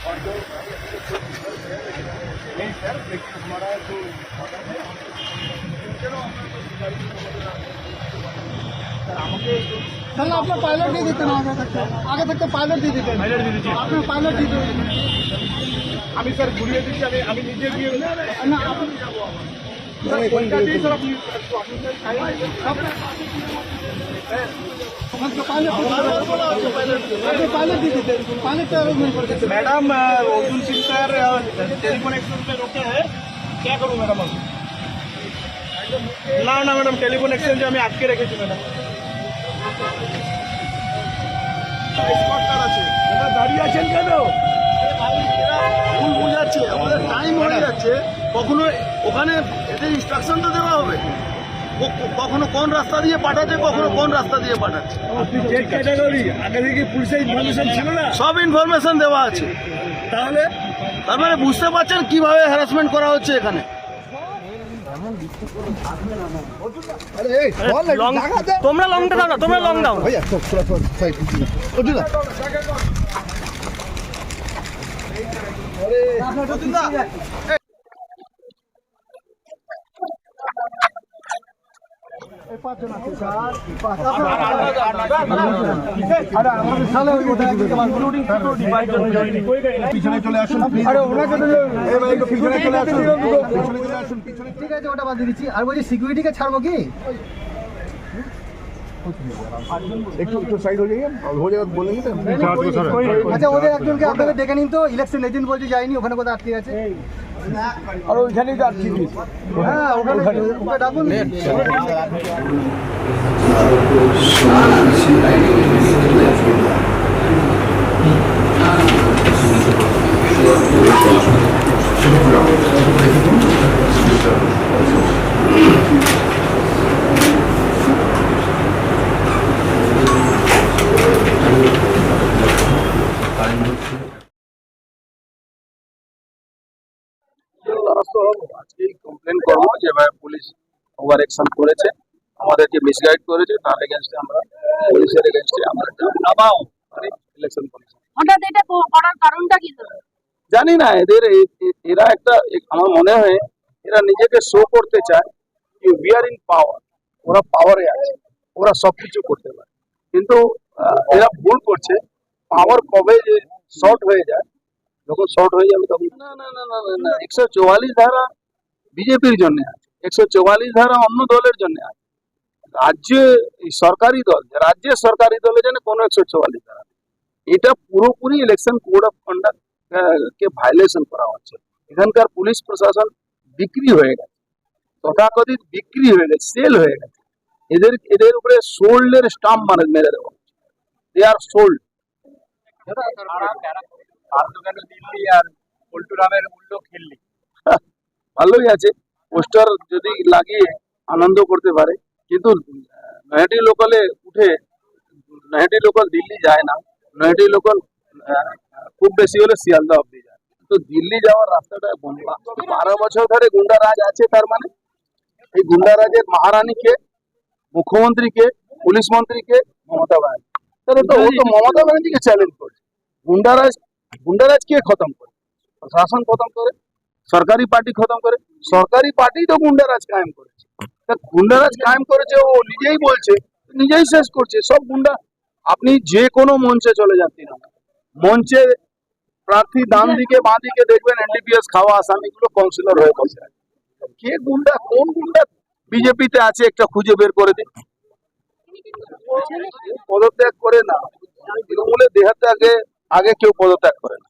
और जो नहीं सर लेकिन हमारा जो आपने पायलट नहीं देते आगे तक आगे तक पायलट दे देते पायलट दे दीजिए आपने पायलट दी देते अभी सर गुरुये दिवशी अभी नीचे भी ना आप सर कोणत्या sir madam Arjun Singh sir telephone exchange पे रोके हैं क्या करूँ मैडम अब না না ম্যাডাম টেলিফোন এক্সচেঞ্জে আমি আটকে রেখেছি ম্যাডাম দাঁড়িয়ে আছেন কেন ভুল বোঝাচ্ছে আমাদের টাইম হয়ে যাচ্ছে কখনো ওখানে এদের ইনস্ট্রাকশন তো দেওয়া হবে ক- ক- কখনো কোন রাস্তা দিয়ে পাঠাচ্ছে কখনো কোন রাস্তা দিয়ে পাঠাচ্ছে আগে থেকে পুলিশের ইনফরমেশন ছিল না সব ইনফরমেশন দেওয়া আছে তাহলে তার মানে বুঝতে পারছেন কীভাবে হ্যারাসমেন্ট করা হচ্ছে এখানে তোমরা লংটা দাও না তোমরা লং দাও চলে আসুন আরে ওনাকে তো ঠিক আছে ওটা বাদ দিচ্ছি আর বলছি সিকিউরিটিকে ছাড়বো কি একটু আচ্ছা ওদের একজনকে আপনাকে ডেকে নিন তো। ইলেকশন এজেন্ট বলছে যায়নি ওখানে কোথাও আটকে আছে। আর ওইখানেই তো দিয়েছে হ্যাঁ ওখানে ওকে হব আজকেই কমপ্লেন করব যেভাবে পুলিশ ওভার অ্যাকশন করেছে আমাদেরকে মিসগাইড করেছে তার এগেনস্টে আমরা পুলিশের এগেনস্টে আমরা নামাও। ইলেকশন কমিশন হঠাৎ এটা করার কারণটা কি জানি না এদের এরা একটা আমার মনে হয় এরা নিজেকে শো করতে চায় যে উই আর ইন পাওয়ার ওরা পাওয়ারে আছে ওরা সবকিছু করতে পারে। কিন্তু আহ, এরা ভুল করছে পাওয়ার কবে যে শর্ট হয়ে যায় যখন শর্ট হয়ে যাবে তখন না না না না না, না একশো চুয়াল্লিশ ধারা বিজেপির জন্য আছে একশো চুয়াল্লিশ ধারা অন্য দলের জন্য আছে রাজ্যে এই সরকারি দল রাজ্যের সরকারি দলের জন্য কোনো একশো চুয়াল্লিশ ধারা নেই। এটা পুরোপুরি ইলেকশন কোড অফ কন্ডাক্ট কে ভাইলেশন করা হচ্ছে এখানকার পুলিশ প্রশাসন বিক্রি হয়ে গেছে তথাকথিত বিক্রি হয়ে গেছে সেল হয়ে গেছে এদের এদের উপরে সোল্ডের স্টাম্প মানে মেরে দেওয়া দে আর সোল্ড ভালোই আছে। পোস্টার যদি লাগিয়ে আনন্দ করতে পারে। কিন্তু নয়াটি লোকালে উঠে নয়াটি লোকাল দিল্লি যায় না। নয়াটি লোকাল খুব বেশি হলে শিয়ালদা অব্দি যায়। তো দিল্লি যাওয়ার রাস্তাটা বন্ধ। বারো বছর ধরে গুন্ডারাজ আছে তার মানে? এই গুন্ডারাজের মহারানীকে, মুখ্যমন্ত্রীকে, পুলিশ মন্ত্রীকে মমতা ব্যানার্জি। তাহলে তো ও তো মমতা ব্যানার্জিকে চ্যালেঞ্জ করছে। গুন্ডারাজ গুন্ডারাজ কে খতম করে? প্রশাসন খতম করে? সরকারি পার্টি খতম করে? সরকারি পার্টি তো গুন্ডারাজ কায়েম করেছে। তা গুন্ডারাজ কায়েম করেছে ও নিজেই বলছে, নিজেই শেষ করছে। সব গুন্ডা, আপনি যে কোনো মঞ্চে চলে তৃণমূল মঞ্চে প্রার্থী ডান দিকে, বাঁ দিকে দেখবেন এনডিপিএস খাওয়া আসামিগুলো কাউন্সিলর হয়ে বসে কে গুন্ডা, কোন গুন্ডা বিজেপিতে আছে একটা খুঁজে বের করে দিন পদত্যাগ করে না। তৃণমূলের দেহাতে আগে আগে কেউ পদত্যাগ করে না।